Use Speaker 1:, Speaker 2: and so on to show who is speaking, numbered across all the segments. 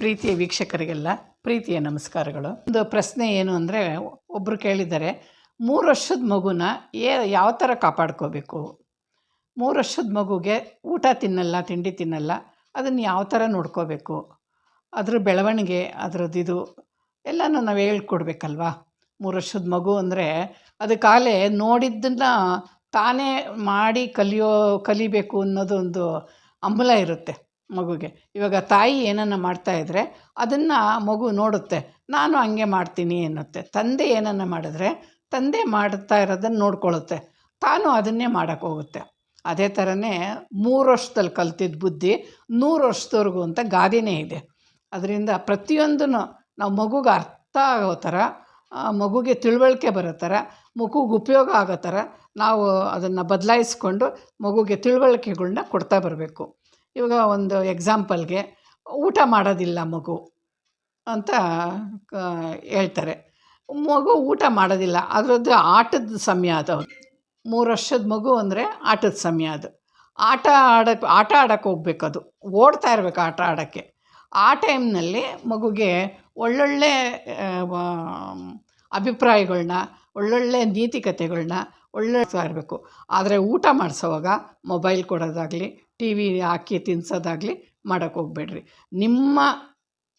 Speaker 1: ಪ್ರೀತಿಯ ವೀಕ್ಷಕರಿಗೆಲ್ಲ ಪ್ರೀತಿಯ ನಮಸ್ಕಾರಗಳು. ಒಂದು ಪ್ರಶ್ನೆ ಏನು ಅಂದರೆ ಒಬ್ಬರು ಕೇಳಿದ್ದಾರೆ, ಮೂರು ವರ್ಷದ ಮಗುನ ಏ, ಯಾವ ಥರ ಕಾಪಾಡ್ಕೋಬೇಕು? ಮೂರು ವರ್ಷದ ಮಗುಗೆ ಊಟ ತಿನ್ನಲ್ಲ, ತಿಂಡಿ ತಿನ್ನಲ್ಲ, ಅದನ್ನು ಯಾವ ಥರ ನೋಡ್ಕೋಬೇಕು? ಅದ್ರ ಬೆಳವಣಿಗೆ ಅದ್ರದ್ದು ಇದು ಎಲ್ಲನೂ ನಾವು ಹೇಳ್ಕೊಡ್ಬೇಕಲ್ವಾ? ಮೂರು ವರ್ಷದ ಮಗು ಅಂದರೆ ಅದಕ್ಕಾಲೆ ನೋಡಿದ್ದನ್ನು ತಾನೇ ಮಾಡಿ ಕಲಿಯೋ, ಕಲಿಬೇಕು ಅನ್ನೋದು ಒಂದು ಅಂಬಲ ಇರುತ್ತೆ. ಮಗುಗೆ. ಇವಾಗ ತಾಯಿ ಏನನ್ನ ಮಾಡ್ತಾಯಿದ್ರೆ ಅದನ್ನು ಮಗು ನೋಡುತ್ತೆ. ನಾನು ಹಂಗೆ ಮಾಡ್ತೀನಿ ಎನ್ನುತ್ತೆ ತಂದೆ ಏನನ್ನ ಮಾಡಿದ್ರೆ ತಂದೆ ಮಾಡ್ತಾ ಇರೋದನ್ನು ನೋಡ್ಕೊಳ್ಳುತ್ತೆ. ತಾನು ಅದನ್ನೇ ಮಾಡೋಕ್ಕೆ ಹೋಗುತ್ತೆ. ಅದೇ ಥರನೇ ಮೂರು ವರ್ಷದಲ್ಲಿ ಕಲ್ತಿದ್ದ ಬುದ್ಧಿ ನೂರು ವರ್ಷದವರೆಗೂ ಅಂತ ಗಾದೆನೇ ಇದೆ. ಅದರಿಂದ ಪ್ರತಿಯೊಂದೂ ನಾವು ಮಗುಗೆ ಅರ್ಥ ಆಗೋ ಥರ ಮಗುಗೆ ತಿಳುವಳಿಕೆ ಬರೋ ಥರ, ಮಗುಗೆ ಉಪಯೋಗ ಆಗೋ ಥರ ನಾವು ಅದನ್ನು ಬದಲಾಯಿಸ್ಕೊಂಡು ಮಗುಗೆ ತಿಳುವಳಿಕೆಗಳ್ನ ಕೊಡ್ತಾ ಬರಬೇಕು. ಇವಾಗ ಒಂದು ಎಕ್ಸಾಂಪಲ್ಗೆ ಊಟ ಮಾಡೋದಿಲ್ಲ ಮಗು ಅಂತ ಹೇಳ್ತಾರೆ. ಮಗು ಊಟ ಮಾಡೋದಿಲ್ಲ, ಅದರದ್ದು ಆಟದ ಸಮಯ ಅದು. ಮೂರು ವರ್ಷದ ಮಗು ಅಂದರೆ ಆಟದ ಸಮಯ ಅದು. ಆಟ ಆಡೋಕ್ಕೆ ಆಟ ಆಡೋಕ್ಕೆ ಹೋಗ್ಬೇಕು ಅದು. ಓಡ್ತಾ ಇರಬೇಕು ಆಟ ಆಡೋಕ್ಕೆ. ಆ ಟೈಮ್ನಲ್ಲಿ ಮಗುಗೆ ಒಳ್ಳೊಳ್ಳೆ ಅಭಿಪ್ರಾಯಗಳನ್ನ ಒಳ್ಳೊಳ್ಳೆ ನೀತಿ ಕಥೆಗಳನ್ನ ಒಳ್ಳೆ ಇರಬೇಕು. ಆದರೆ ಊಟ ಮಾಡಿಸೋವಾಗ ಮೊಬೈಲ್ ಕೊಡೋದಾಗಲಿ ಟಿ ವಿ ಹಾಕಿ ತಿನ್ನಿಸೋದಾಗಲಿ ಮಾಡೋಕ್ಕೆ ಹೋಗಬೇಡ್ರಿ. ನಿಮ್ಮ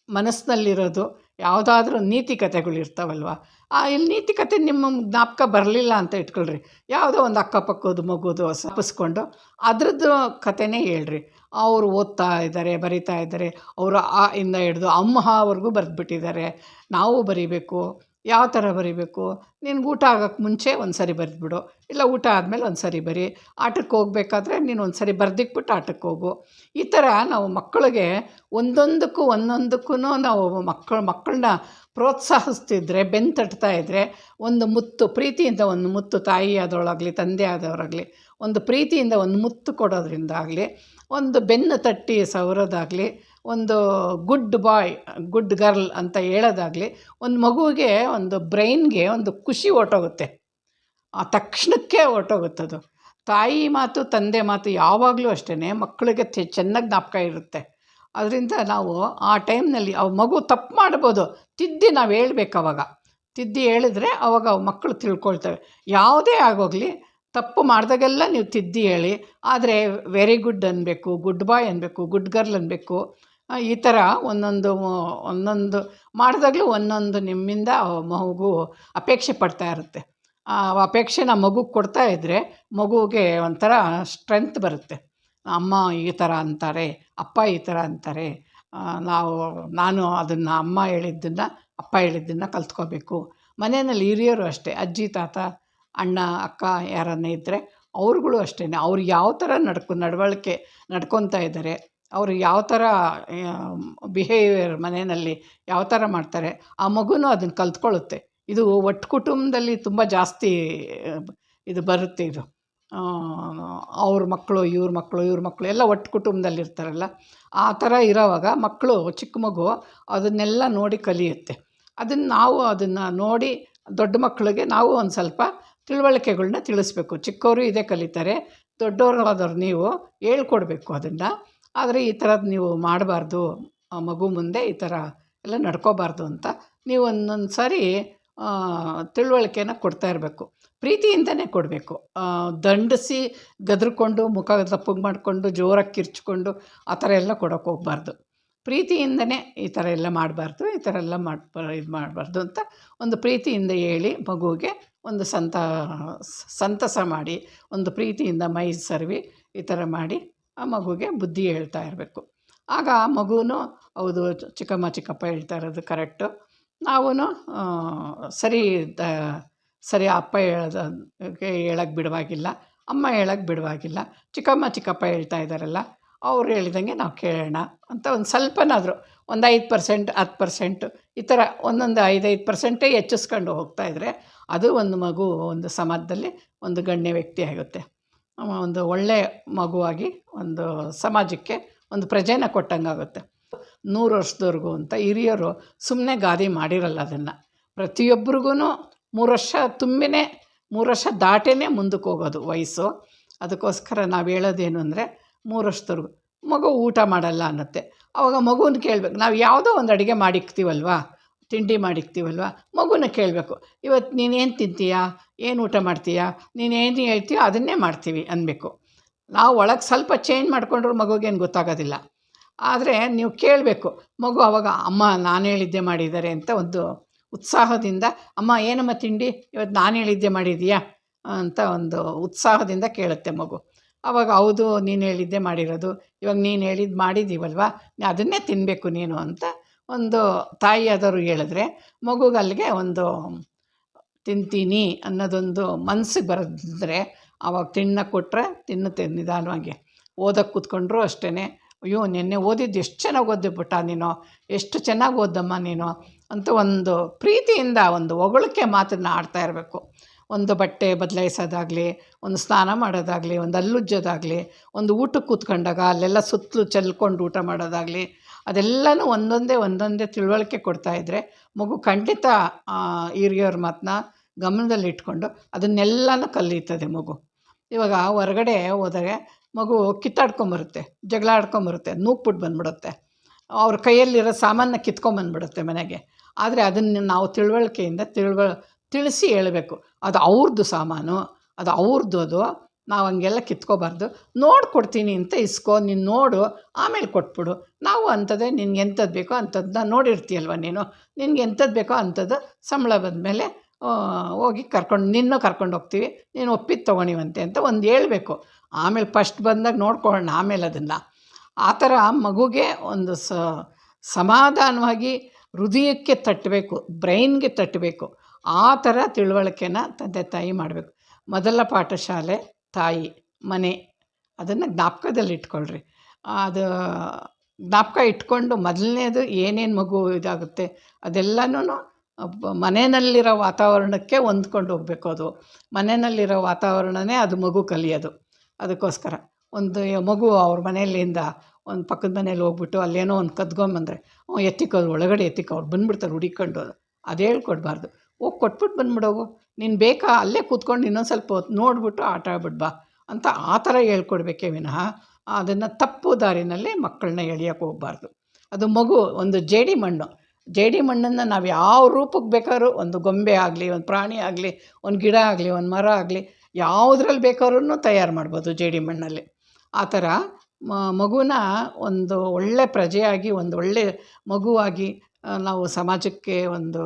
Speaker 1: ಮನಸ್ಸಿನಲ್ಲಿರೋದು ಯಾವುದಾದ್ರೂ ನೀತಿ ಕಥೆಗಳು ಇರ್ತಾವಲ್ವ? ಆ, ಇಲ್ಲಿ ನೀತಿ ಕಥೆ ನಿಮ್ಮ ಜ್ಞಾಪಕ ಬರಲಿಲ್ಲ ಅಂತ ಇಟ್ಕೊಳ್ರಿ. ಯಾವುದೋ ಒಂದು ಅಕ್ಕಪಕ್ಕದ ಮಗುದು ಸಪಿಸ್ಕೊಂಡು ಅದ್ರದ್ದು ಕಥೆನೇ ಹೇಳ್ರಿ. ಅವರು ಓದ್ತಾ ಇದ್ದಾರೆ, ಬರಿತಾ ಇದ್ದಾರೆ, ಅವರು ಆ ಇಂದ ಹಿಡ್ದು ಅಮ್ಮ ಅವ್ರಿಗೂ ಬರೆದ್ಬಿಟ್ಟಿದ್ದಾರೆ. ನಾವು ಬರಿಬೇಕು. ಯಾವ ಥರ ಬರಿಬೇಕು? ನಿನ್ಗೆ ಊಟ ಆಗೋಕ್ಕೆ ಮುಂಚೆ ಒಂದು ಸರಿ ಬರೆದ್ಬಿಡು. ಇಲ್ಲ ಊಟ ಆದಮೇಲೆ ಒಂದು ಸರಿ ಬರಿ. ಆಟಕ್ಕೆ ಹೋಗ್ಬೇಕಾದ್ರೆ ನೀನು ಒಂದು ಸರಿ ಬರ್ದಿಕ್ಬಿಟ್ಟು ಆಟಕ್ಕೆ ಹೋಗು. ಈ ಥರ ನಾವು ಮಕ್ಕಳಿಗೆ ಒಂದೊಂದಕ್ಕೂ ಒಂದೊಂದಕ್ಕೂ ನಾವು ಮಕ್ಕಳು, ಮಕ್ಕಳನ್ನ ಪ್ರೋತ್ಸಾಹಿಸ್ತಿದ್ರೆ ಬೆನ್ನು ತಟ್ತಾ ಇದ್ದರೆ ಒಂದು ಮುತ್ತು, ಪ್ರೀತಿಯಿಂದ ಒಂದು ಮುತ್ತು ತಾಯಿ ಆದವಳಾಗಲಿ, ತಂದೆ ಆದವರಾಗಲಿ, ಒಂದು ಪ್ರೀತಿಯಿಂದ ಒಂದು ಮುತ್ತು ಕೊಡೋದ್ರಿಂದ ಆಗಲಿ ಒಂದು ಬೆನ್ನು ತಟ್ಟಿ ಸವರೋದಾಗಲಿ ಒಂದು ಗುಡ್ ಬಾಯ್, ಗುಡ್ ಗರ್ಲ್ ಅಂತ ಹೇಳೋದಾಗಲಿ ಒಂದು ಮಗುವಿಗೆ ಒಂದು ಬ್ರೈನ್ಗೆ ಒಂದು ಖುಷಿ ಹೊರ್ಟೋಗುತ್ತೆ. ಆ ತಕ್ಷಣಕ್ಕೆ ಹೊರ್ಟೋಗುತ್ತದು ತಾಯಿ ಮಾತು, ತಂದೆ ಮಾತು ಯಾವಾಗಲೂ ಅಷ್ಟೇ ಮಕ್ಕಳಿಗೆ ಚೆನ್ನಾಗಿ ಜ್ಞಾಪಕ ಇರುತ್ತೆ. ಅದರಿಂದ ನಾವು ಆ ಟೈಮ್ನಲ್ಲಿ ಅವು ಮಗು ತಪ್ಪು ಮಾಡ್ಬೋದು. ತಿದ್ದಿ ನಾವು ಹೇಳ್ಬೇಕು ಅವಾಗ. ತಿದ್ದಿ ಹೇಳಿದ್ರೆ ಅವಾಗ ಮಕ್ಕಳು ತಿಳ್ಕೊಳ್ತವೆ. ಯಾವುದೇ ಆಗೋಗಲಿ ತಪ್ಪು ಮಾಡಿದಾಗೆಲ್ಲ ನೀವು ತಿದ್ದಿ ಹೇಳಿ. ಆದರೆ ವೆರಿ ಗುಡ್ ಅನ್ನಬೇಕು ಗುಡ್ ಬಾಯ್ ಅನ್ನಬೇಕು ಗುಡ್ ಗರ್ಲ್ ಅನ್ನಬೇಕು ಈ ಥರ ಒಂದೊಂದು ಒಂದೊಂದು ಮಾಡಿದಾಗಲೂ ಒಂದೊಂದು ನಿಮ್ಮಿಂದ ಮಗು ಅಪೇಕ್ಷೆ ಪಡ್ತಾ ಇರುತ್ತೆ. ಆ ಅಪೇಕ್ಷೆನ ಮಗುಗೆ ಕೊಡ್ತಾ ಇದ್ದರೆ ಮಗುಗೆ ಒಂಥರ ಸ್ಟ್ರೆಂತ್ ಬರುತ್ತೆ. ಅಮ್ಮ ಈ ಥರ ಅಂತಾರೆ, ಅಪ್ಪ ಈ ಥರ ಅಂತಾರೆ ನಾವು, ನಾನು ಅದನ್ನು ಅಮ್ಮ ಹೇಳಿದ್ದನ್ನು, ಅಪ್ಪ ಹೇಳಿದ್ದನ್ನು ಕಲ್ತ್ಕೋಬೇಕು. ಮನೆಯಲ್ಲಿ ಹಿರಿಯರು ಅಷ್ಟೇ, ಅಜ್ಜಿ, ತಾತ, ಅಣ್ಣ, ಅಕ್ಕ ಯಾರನ್ನೇ ಇದ್ದರೆ ಅವ್ರುಗಳು ಅಷ್ಟೇ ಅವ್ರು ಯಾವ ಥರ ನಡ್ಕೊ, ನಡವಳಿಕೆ ನಡ್ಕೊತಾ ಇದ್ದಾರೆ ಅವರು ಯಾವ ಥರ ಬಿಹೇವಿಯರ್ ಮನೆಯಲ್ಲಿ ಯಾವ ಥರ ಮಾಡ್ತಾರೆ, ಆ ಮಗುನೂ ಅದನ್ನು ಕಲ್ತ್ಕೊಳ್ಳುತ್ತೆ. ಇದು ಒಟ್ಟು ಕುಟುಂಬದಲ್ಲಿ ತುಂಬ ಜಾಸ್ತಿ ಇದು ಬರುತ್ತೆ ಇದು. ಅವ್ರ ಮಕ್ಕಳು, ಇವ್ರ ಮಕ್ಕಳು ಇವ್ರ ಮಕ್ಕಳು ಎಲ್ಲ ಒಟ್ಟು ಕುಟುಂಬದಲ್ಲಿ ಇರ್ತಾರಲ್ಲ, ಆ ಥರ ಇರೋವಾಗ ಮಕ್ಕಳು, ಚಿಕ್ಕ ಮಗು ಅದನ್ನೆಲ್ಲ ನೋಡಿ ಕಲಿಯುತ್ತೆ. ಅದನ್ನು ನಾವು ಅದನ್ನು ನೋಡಿ ದೊಡ್ಡ ಮಕ್ಕಳಿಗೆ ನಾವು ಒಂದು ಸ್ವಲ್ಪ ತಿಳುವಳಿಕೆಗಳನ್ನ ತಿಳಿಸ್ಬೇಕು. ಚಿಕ್ಕವರು ಇದೇ ಕಲಿತಾರೆ, ದೊಡ್ಡವರಾದವ್ರು ನೀವು ಹೇಳ್ಕೊಡ್ಬೇಕು ಅದನ್ನು. ಆದರೆ ಈ ಥರದ್ದು ನೀವು ಮಾಡಬಾರ್ದು ಮಗು ಮುಂದೆ ಈ ಥರ ಎಲ್ಲ ನಡ್ಕೋಬಾರ್ದು ಅಂತ ನೀವು ಒಂದೊಂದು ಸಾರಿ ತಿಳುವಳಿಕೆನ ಕೊಡ್ತಾ ಇರಬೇಕು. ಪ್ರೀತಿಯಿಂದನೇ ಕೊಡಬೇಕು. ದಂಡಿಸಿ ಗದ್ರಕೊಂಡು, ಮುಖ ದಪ್ಪಗೆ ಮಾಡಿಕೊಂಡು, ಜೋರಾಗಿ ಕಿರ್ಚ್ಕೊಂಡು ಆ ಥರ ಎಲ್ಲ ಕೊಡೋಕೆ ಹೋಗ್ಬಾರ್ದು. ಪ್ರೀತಿಯಿಂದನೇ ಈ ಥರ ಎಲ್ಲ ಮಾಡಬಾರ್ದು, ಈ ಥರ ಎಲ್ಲ ಮಾಡಿ ಇದು ಮಾಡಬಾರ್ದು ಅಂತ ಒಂದು ಪ್ರೀತಿಯಿಂದ ಹೇಳಿ ಮಗುವಿಗೆ ಒಂದು ಸಂತ ಸಂತಸ ಮಾಡಿ, ಒಂದು ಪ್ರೀತಿಯಿಂದ ಮೈ ಸರ್ವಿ ಈ ಥರ ಮಾಡಿ ಆ ಮಗುಗೆ ಬುದ್ಧಿ ಹೇಳ್ತಾ ಇರಬೇಕು. ಆಗ ಆ ಮಗುವೂ ಹೌದು ಚಿಕ್ಕಮ್ಮ, ಚಿಕ್ಕಪ್ಪ ಹೇಳ್ತಾ ಇರೋದು ಕರೆಕ್ಟು. ನಾವೂ ಸರಿ ಸರಿ, ಅಪ್ಪ ಹೇಳೋದಕ್ಕೆ ಹೇಳೋಕ್ಕೆ ಬಿಡವಾಗಿಲ್ಲ. ಅಮ್ಮ ಹೇಳೋಕ್ಕೆ ಬಿಡುವಾಗಿಲ್ಲ. ಚಿಕ್ಕಮ್ಮ, ಚಿಕ್ಕಪ್ಪ ಹೇಳ್ತಾ ಇದ್ದಾರಲ್ಲ, ಅವ್ರು ಹೇಳಿದಂಗೆ ನಾವು ಕೇಳೋಣ ಅಂತ ಒಂದು ಸ್ವಲ್ಪನಾದರೂ, ಒಂದು ಐದು ಪರ್ಸೆಂಟ್, ಹತ್ತು ಪರ್ಸೆಂಟು, ಈ ಥರ ಒಂದೊಂದು ಐದೈದು ಪರ್ಸೆಂಟೇ ಹೆಚ್ಚಿಸ್ಕೊಂಡು ಹೋಗ್ತಾಯಿದ್ರೆ ಅದು ಒಂದು ಮಗು ಒಂದು ಸಮಾಜದಲ್ಲಿ ಒಂದು ಗಣ್ಯ ವ್ಯಕ್ತಿ ಆಗುತ್ತೆ. ಒಂದು ಒಳ್ಳೆಯ ಮಗುವಾಗಿ ಒಂದು ಸಮಾಜಕ್ಕೆ ಒಂದು ಪ್ರಜೆನ ಕೊಟ್ಟಂಗಾಗುತ್ತೆ. ನೂರು ವರ್ಷದವರೆಗೂ ಅಂತ ಹಿರಿಯರು ಸುಮ್ಮನೆ ಗಾದಿ ಮಾಡಿರಲ್ಲ ಅದನ್ನು. ಪ್ರತಿಯೊಬ್ರಿಗೂ ಮೂರು ವರ್ಷ ತುಂಬಿನೇ, ಮೂರು ವರ್ಷ ದಾಟೇ ಮುಂದಕ್ಕೆ ಹೋಗೋದು ವಯಸ್ಸು. ಅದಕ್ಕೋಸ್ಕರ ನಾವು ಹೇಳೋದೇನು ಅಂದರೆ ಮೂರು ವರ್ಷದವರೆಗೂ ಮಗು ಊಟ ಮಾಡಲ್ಲ ಅನ್ನತ್ತೆ. ಆವಾಗ ಮಗುನ ಕೇಳಬೇಕು, ನಾವು ಯಾವುದೋ ಒಂದು ಅಡುಗೆ ಮಾಡಿಕ್ತೀವಲ್ವಾ ತಿಂಡಿ ಮಾಡಿಕ್ತೀವಲ್ವ ಮಗುನ ಕೇಳಬೇಕು ಇವತ್ತು ನೀನೇನು ತಿಂತೀಯಾ? ಏನು ಊಟ ಮಾಡ್ತೀಯಾ? ನೀನೇನು ಹೇಳ್ತೀಯೋ? ಅದನ್ನೇ ಮಾಡ್ತೀವಿ ಅನ್ನಬೇಕು ನಾವು ಒಳಗೆ ಸ್ವಲ್ಪ ಚೇಂಜ್ ಮಾಡಿಕೊಂಡ್ರು ಮಗುಗೇನು ಗೊತ್ತಾಗೋದಿಲ್ಲ. ಆದರೆ ನೀವು ಕೇಳಬೇಕು, ಮಗು ಅವಾಗ, ಅಮ್ಮ, ನಾನು ಹೇಳಿದ್ದೆ ಮಾಡಿದ್ದಾರೆ ಅಂತ ಒಂದು ಉತ್ಸಾಹದಿಂದ, ಅಮ್ಮ, ಏನಮ್ಮ ತಿಂಡಿ? ಇವತ್ತು ನಾನು ಹೇಳಿದ್ದೆ ಮಾಡಿದೀಯಾ? ಅಂತ ಒಂದು ಉತ್ಸಾಹದಿಂದ ಕೇಳುತ್ತೆ ಮಗು. ಅವಾಗ, ಹೌದು, ನೀನು ಹೇಳಿದ್ದೆ ಮಾಡಿರೋದು. ಇವಾಗ ನೀನು ಹೇಳಿದ್ದು ಮಾಡಿದ್ದೀವಲ್ವಾ ಅದನ್ನೇ ತಿನ್ನಬೇಕು ನೀನು ಅಂತ ಒಂದು ತಾಯಿಯಾದವರು ಹೇಳಿದ್ರೆ ಮಗುಗಲ್ಲಿಗೆ ಒಂದು ತಿಂತೀನಿ ಅನ್ನೋದೊಂದು ಮನ್ಸಿಗೆ ಬರೆದ್ರೆ ಆವಾಗ ತಿನ್ನ ಕೊಟ್ಟರೆ ತಿನ್ನುತ್ತೆ ನಿಧಾನವಾಗಿ. ಓದಕ್ಕೆ ಕೂತ್ಕೊಂಡ್ರು ಅಷ್ಟೇ ಅಯ್ಯೋ, ನಿನ್ನೆ ಓದಿದ್ದು ಎಷ್ಟು ಚೆನ್ನಾಗಿ ಓದಿ ಪುಟ್ಟ ನೀನು, ಎಷ್ಟು ಚೆನ್ನಾಗಿ ಓದ್ದಮ್ಮ ನೀನು ಅಂತ ಒಂದು ಪ್ರೀತಿಯಿಂದ ಒಂದು ಹೊಗಳಿಕೆ ಮಾತನ್ನು ಆಡ್ತಾ ಇರಬೇಕು. ಒಂದು ಬಟ್ಟೆ ಬದಲಾಯಿಸೋದಾಗಲಿ, ಒಂದು ಸ್ನಾನ ಮಾಡೋದಾಗಲಿ, ಒಂದು ಅಲ್ಲುಜ್ಜೋದಾಗಲಿ, ಒಂದು ಊಟಕ್ಕೆ ಕೂತ್ಕೊಂಡಾಗ ಅಲ್ಲೆಲ್ಲ ಸುತ್ತಲೂ ಚೆಲ್ಕೊಂಡು ಊಟ ಮಾಡೋದಾಗಲಿ ಅದೆಲ್ಲನೂ ಒಂದೊಂದೇ ಒಂದೊಂದೇ ತಿಳುವಳಿಕೆ ಕೊಡ್ತಾಯಿದ್ರೆ ಮಗು ಖಂಡಿತ ಹಿರಿಯವ್ರ ಮಾತನ್ನ ಗಮನದಲ್ಲಿ ಇಟ್ಕೊಂಡು ಅದನ್ನೆಲ್ಲನೂ ಕಲಿತದೆ ಮಗು. ಇವಾಗ ಹೊರಗಡೆ ಹೋದರೆ ಮಗು ಕಿತ್ತಾಡ್ಕೊಂಬರುತ್ತೆ, ಜಗಳ ಆಡ್ಕೊಂಬರುತ್ತೆ, ನೂಕ್ಬಿಟ್ಟು ಬಂದ್ಬಿಡುತ್ತೆ. ಅವ್ರ ಕೈಯಲ್ಲಿರೋ ಸಾಮಾನ ಕಿತ್ಕೊಂಬಂದ್ಬಿಡುತ್ತೆ ಮನೆಗೆ. ಆದರೆ ಅದನ್ನು ನಾವು ತಿಳುವಳಿಕೆಯಿಂದ ತಿಳುವ ತಿಳಿಸಿ ಹೇಳಬೇಕು. ಅದು ಅವ್ರದ್ದು ಸಾಮಾನು, ಅದು ಅವ್ರದ್ದು ಅದು. ನಾವು ಹಂಗೆಲ್ಲ ಕಿತ್ಕೋಬಾರ್ದು. ನೋಡಿ ಕೊಡ್ತೀನಿ ಅಂತ ಇಸ್ಕೋ, ನೀನು ನೋಡು, ಆಮೇಲೆ ಕೊಟ್ಬಿಡು. ನಾವು ಅಂಥದ್ದೇ ನಿನಗೆ ಎಂಥದ್ದು ಬೇಕೋ ಅಂಥದ್ದನ್ನ ನೋಡಿರ್ತೀಯಲ್ವ ನೀನು? ನಿನಗೆ ಎಂಥದ್ದು ಬೇಕೋ ಅಂಥದ್ದು ಸಂಬಳ ಬಂದಮೇಲೆ ಹೋಗಿ ಕರ್ಕೊಂಡು, ನಿನ್ನೂ ಕರ್ಕೊಂಡು ಹೋಗ್ತೀವಿ. ನೀನು ಒಪ್ಪಿದ್ದು ತೊಗೊಂಡಿವಂತೆ ಅಂತ ಒಂದು ಹೇಳಬೇಕು. ಆಮೇಲೆ ಫಸ್ಟ್ ಬಂದಾಗ ನೋಡ್ಕೊಳ್ಳೋಣ ಆಮೇಲೆ ಅದನ್ನು. ಆ ಥರ ಮಗುಗೆ ಒಂದು ಸಮಾಧಾನವಾಗಿ ಹೃದಯಕ್ಕೆ ತಟ್ಟಬೇಕು ಬ್ರೈನ್ಗೆ ತಟ್ಟಬೇಕು ಆ ಥರ ತಿಳುವಳಿಕೆನ ತಂದೆ ತಾಯಿ ಮಾಡಬೇಕು. ಮೊದಲ ಪಾಠಶಾಲೆ ತಾಯಿ, ಮನೆ, ಅದನ್ನು ಜ್ಞಾಪಕದಲ್ಲಿ ಇಟ್ಕೊಳ್ರಿ. ಅದು ಜ್ಞಾಪಕ ಇಟ್ಕೊಂಡು ಮೊದಲನೇದು ಏನೇನು ಮಗು ಇದಾಗುತ್ತೆ ಅದೆಲ್ಲನೂ ಮನೆಯಲ್ಲಿರೋ ವಾತಾವರಣಕ್ಕೆ ಹೊಂದ್ಕೊಂಡು ಹೋಗ್ಬೇಕು ಅದು. ಮನೆಯಲ್ಲಿರೋ ವಾತಾವರಣನೇ ಅದು ಮಗು ಕಲಿಯೋದು. ಅದಕ್ಕೋಸ್ಕರ ಒಂದು ಮಗು ಅವ್ರ ಮನೆಯಲ್ಲಿಂದ ಒಂದು ಪಕ್ಕದ ಮನೇಲಿ ಹೋಗ್ಬಿಟ್ಟು ಅಲ್ಲೇನೋ ಒಂದು ಕದ್ಕೊಂಬಂದರೆ ಎತ್ತಿಕೋ ಒಳಗಡೆ ಎತ್ತಿಕೋ, ಅವ್ರು ಬಂದ್ಬಿಡ್ತಾರೆ ಹುಡಿಕೊಂಡು ಅದು ಹೇಳ್ಕೊಡ್ಬಾರ್ದು. ಹೋಗಿ ಕೊಟ್ಬಿಟ್ಟು ಬಂದ್ಬಿಡೋಗು. ನೀನು ಬೇಕಾ ಅಲ್ಲೇ ಕೂತ್ಕೊಂಡು ಇನ್ನೊಂದು ಸ್ವಲ್ಪ ಹೊತ್ತು ನೋಡಿಬಿಟ್ಟು ಆಟ ಆಡ್ಬಿಟ್ಟು ಬಾ ಅಂತ ಆ ಥರ ಹೇಳ್ಕೊಡ್ಬೇಕೇ ವಿನಃ ಅದನ್ನು ತಪ್ಪು ದಾರಿನಲ್ಲಿ ಮಕ್ಕಳನ್ನ ಎಳಿಯೋಕೆ ಹೋಗ್ಬಾರ್ದು. ಅದು ಮಗು, ಒಂದು ಜೇಡಿ ಮಣ್ಣು. ಜೇಡಿ ಮಣ್ಣನ್ನು ನಾವು ಯಾವ ರೂಪಕ್ಕೆ ಬೇಕಾದ್ರೂ ಒಂದು ಗೊಂಬೆ ಆಗಲಿ, ಒಂದು ಪ್ರಾಣಿ ಆಗಲಿ, ಒಂದು ಗಿಡ ಆಗಲಿ, ಒಂದು ಮರ ಆಗಲಿ, ಯಾವುದ್ರಲ್ಲಿ ಬೇಕಾದ್ರೂ ತಯಾರು ಮಾಡ್ಬೋದು ಜೇಡಿ ಮಣ್ಣಲ್ಲಿ. ಆ ಥರ ಮಗುನ ಒಂದು ಒಳ್ಳೆ ಪ್ರಜೆಯಾಗಿ, ಒಂದು ಒಳ್ಳೆ ಮಗುವಾಗಿ ನಾವು ಸಮಾಜಕ್ಕೆ ಒಂದು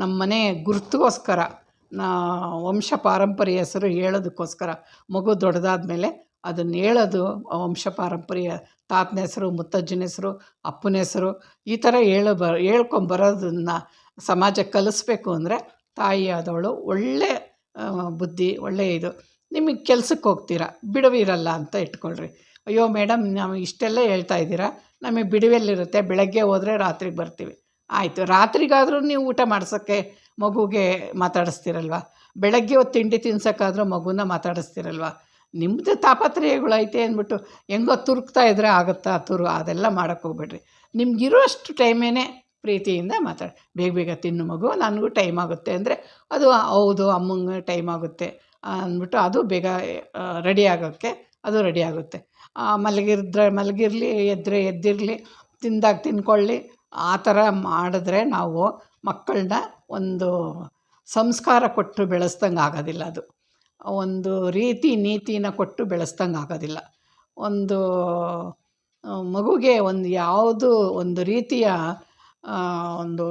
Speaker 1: ನಮ್ಮ ಮನೆ ಗುರುತಿಗೋಸ್ಕರ, ನಾ ವಂಶ ಪಾರಂಪರ್ಯ ಹೆಸರು ಹೇಳೋದಕ್ಕೋಸ್ಕರ, ಮಗು ದೊಡ್ಡದಾದ ಮೇಲೆ ಅದನ್ನು ಹೇಳೋದು ವಂಶ ಪಾರಂಪರ್ಯ, ತಾತನ ಹೆಸರು, ಮುತ್ತಜ್ಜನ ಹೆಸರು, ಅಪ್ಪನ ಹೆಸರು, ಈ ಥರ ಹೇಳೋ ಬ ಹೇಳ್ಕೊಂಬರೋದನ್ನು ಸಮಾಜಕ್ಕೆ ಕಲಿಸ್ಬೇಕು ಅಂದರೆ ತಾಯಿ ಆದವಳು ಒಳ್ಳೆ ಬುದ್ಧಿ ಒಳ್ಳೆಯ ಇದು. ನಿಮಗೆ ಕೆಲಸಕ್ಕೆ ಹೋಗ್ತೀರಾ? ಬಿಡುವಿರಲ್ಲ ಅಂತ ಇಟ್ಕೊಳ್ರಿ. ಅಯ್ಯೋ ಮೇಡಮ್, ನಾವು ಇಷ್ಟೆಲ್ಲ ಹೇಳ್ತಾ ಇದ್ದೀರಾ, ನಮಗೆ ಬಿಡುವೆಲ್ಲಿರುತ್ತೆ? ಬೆಳಗ್ಗೆ ಹೋದರೆ ರಾತ್ರಿಗೆ ಬರ್ತೀವಿ. ಆಯಿತು. ರಾತ್ರಿಗಾದರೂ ನೀವು ಊಟ ಮಾಡ್ಸೋಕ್ಕೆ ಮಗುಗೆ ಮಾತಾಡಿಸ್ತೀರಲ್ವ? ಬೆಳಗ್ಗೆ ಹೊತ್ತು ತಿಂಡಿ ತಿನ್ಸೋಕ್ಕಾದರೂ ಮಗುನ ಮಾತಾಡಿಸ್ತಿರಲ್ವ? ನಿಮ್ಮದು ತಾಪತ್ರಯಗಳೈತೆ ಅಂದ್ಬಿಟ್ಟು ಹೆಂಗೋ ತುರುಕ್ತಾ ಇದ್ರೆ ಆಗುತ್ತಾ ತುರು, ಅದೆಲ್ಲ ಮಾಡೋಕ್ಕೆ ಹೋಗ್ಬೇಡ್ರಿ. ನಿಮ್ಗಿರೋಷ್ಟು ಟೈಮೇನೆ ಪ್ರೀತಿಯಿಂದ ಮಾತಾಡಿ, ಬೇಗ ಬೇಗ ತಿನ್ನು ಮಗು, ನನಗೂ ಟೈಮ್ ಆಗುತ್ತೆ ಅಂದರೆ ಅದು ಹೌದು, ಅಮ್ಮಂಗೆ ಟೈಮ್ ಆಗುತ್ತೆ ಅಂದ್ಬಿಟ್ಟು ಅದು ಬೇಗ ರೆಡಿ ಆಗೋಕ್ಕೆ ಅದು ರೆಡಿ ಆಗುತ್ತೆ. ಮಲಗಿದ್ರೆ ಮಲಗಿರಲಿ ಎದ್ದರೆ ಎದ್ದಿರಲಿ, ತಿಂದಾಗ ತಿನ್ಕೊಳ್ಳಿ ಆ ಥರ ಮಾಡಿದ್ರೆ ನಾವು ಮಕ್ಕಳನ್ನ ಒಂದು ಸಂಸ್ಕಾರ ಕೊಟ್ಟು ಬೆಳೆಸ್ದಂಗೆ ಆಗೋದಿಲ್ಲ ಅದು. ಒಂದು ರೀತಿ ನೀತಿನ ಕೊಟ್ಟು ಬೆಳೆಸ್ದಂಗೆ ಆಗೋದಿಲ್ಲ. ಒಂದು ಮಗುಗೆ ಒಂದು ಯಾವುದು ಒಂದು ರೀತಿಯ ಒಂದು